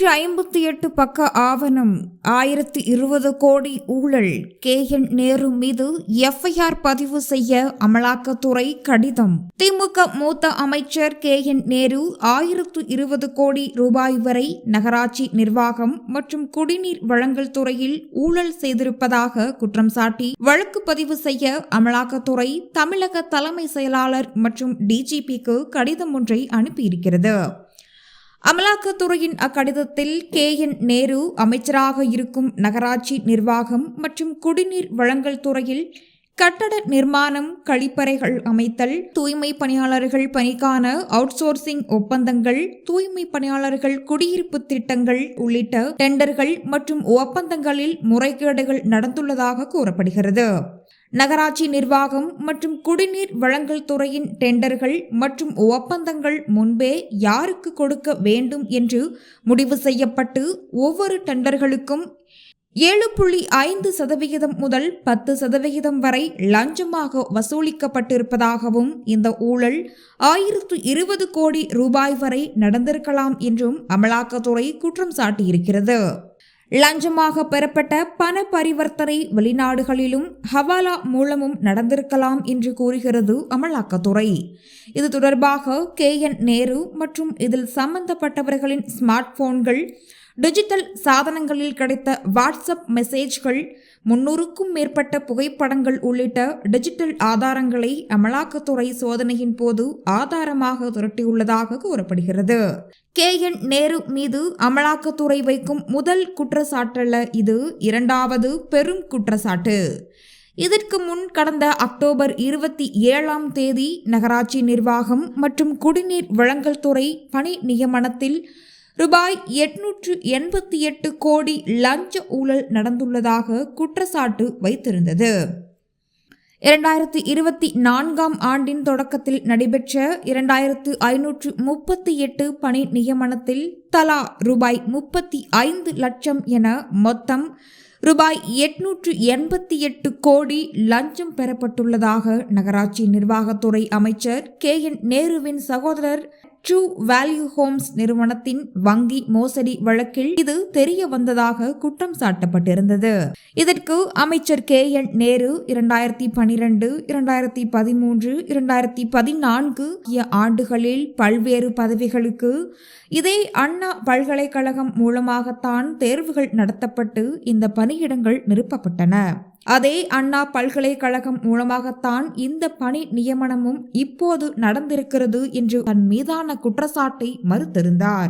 நூற்றி ஐம்பத்தி எட்டு பக்க ஆவணம் ஆயிரத்தி இருபது கோடி ஊழல் கே என் நேரு மீது எஃப்ஐஆர் பதிவு செய்ய அமலாக்கத்துறை கடிதம். திமுக மூத்த அமைச்சர் கே என் நேரு ஆயிரத்து இருபது கோடி ரூபாய் வரை நகராட்சி நிர்வாகம் மற்றும் குடிநீர் வழங்கல் துறையில் ஊழல் செய்திருப்பதாக குற்றம் சாட்டி வழக்கு பதிவு செய்ய அமலாக்கத்துறை தமிழக தலைமை செயலாளர் மற்றும் டிஜிபிக்கு கடிதம் ஒன்றை அனுப்பியிருக்கிறது. அமலாக்கத்துறையின் அக்கடிதத்தில் கே என் நேரு அமைச்சராக இருக்கும் நகராட்சி நிர்வாகம் மற்றும் குடிநீர் வழங்கல் துறையில் கட்டட நிர்மாணம் கழிப்பறைகள் அமைத்தல் தூய்மை பணியாளர்கள் பணிக்கான அவுட்சோர்சிங் ஒப்பந்தங்கள் தூய்மை பணியாளர்கள் குடியிருப்பு திட்டங்கள் உள்ளிட்ட டெண்டர்கள் மற்றும் ஒப்பந்தங்களில் முறைகேடுகள் நடந்துள்ளதாக கூறப்படுகிறது. நகராட்சி நிர்வாகம் மற்றும் குடிநீர் வழங்கல் துறையின் டெண்டர்கள் மற்றும் ஒப்பந்தங்கள் முன்பே யாருக்கு கொடுக்க வேண்டும் என்று முடிவு செய்யப்பட்டு ஒவ்வொரு டெண்டர்களுக்கும் ஏழு புள்ளி ஐந்து சதவிகிதம் முதல் பத்து சதவிகிதம் வரை லஞ்சமாக வசூலிக்கப்பட்டிருப்பதாகவும் இந்த ஊழல் ஆயிரத்து இருபது கோடி ரூபாய் வரை நடந்திருக்கலாம் என்றும் அமலாக்கத்துறை குற்றம் சாட்டியிருக்கிறது. லஞ்சமாக பெறப்பட்ட பண பரிவர்த்தனை வெளிநாடுகளிலும் ஹவாலா மூலமும் நடந்திருக்கலாம் என்று கூறுகிறது அமலாக்கத்துறை. இது தொடர்பாக கே. என். நேரு மற்றும் இதில் சம்பந்தப்பட்டவர்களின் ஸ்மார்ட் போன்கள் டிஜிட்டல் சாதனங்களில் கிடைத்த வாட்ஸ்அப் மெசேஜ்கள் முன்னூறுக்கும் மேற்பட்ட புகைப்படங்கள் உள்ளிட்ட டிஜிட்டல் ஆதாரங்களை அமலாக்கத்துறை சோதனையின் போது ஆதாரமாக திரட்டியுள்ளதாக கூறப்படுகிறது. கே. என். நேரு மீது அமலாக்கத்துறை வைக்கும் முதல் குற்றச்சாட்டல்ல இது இரண்டாவது பெரும் குற்றச்சாட்டு. இதற்கு முன் கடந்த அக்டோபர் இருபத்தி ஏழாம் தேதி நகராட்சி நிர்வாகம் மற்றும் குடிநீர் வழங்கல் துறை பணி நியமனத்தில் ரூபாய் எட்நூற்று எண்பத்தி எட்டு கோடி லஞ்ச ஊழல் நடந்துள்ளதாக குற்றச்சாட்டு வைத்திருந்தது. இரண்டாயிரத்தி இருபத்தி நான்காம் ஆண்டின் தொடக்கத்தில் நடைபெற்ற இரண்டாயிரத்து ஐநூற்று முப்பத்தி எட்டு பணி நியமனத்தில் தலா ரூபாய் முப்பத்தி ஐந்து லட்சம் என மொத்தம் ரூபாய் எட்நூற்று எண்பத்தி எட்டு கோடி லஞ்சம் பெறப்பட்டுள்ளதாக நகராட்சி நிர்வாகத்துறை அமைச்சர் கே என் நேருவின் சகோதரர் ட்ரூ வேல்யூ ஹோம்ஸ் நிறுவனத்தின் வங்கி மோசடி வழக்கில் இது தெரிய வந்ததாக குற்றம் சாட்டப்பட்டிருந்தது. இதற்கு அமைச்சர் கே. என். நேரு இரண்டாயிரத்தி பனிரெண்டு இரண்டாயிரத்தி பதிமூன்று இரண்டாயிரத்தி பதினான்கு ஆண்டுகளில் பல்வேறு பதவிகளுக்கு இதே அண்ணா பல்கலைக்கழகம் மூலமாகத்தான் தேர்வுகள் நடத்தப்பட்டு இந்த பணியிடங்கள் நிரப்பப்பட்டன. அதே அண்ணா பல்கலைக்கழகம் மூலமாகத்தான் இந்த பணி நியமனமும் இப்போது நடந்திருக்கிறது என்று தன் மீதான குற்றச்சாட்டை மறுத்திருந்தார்.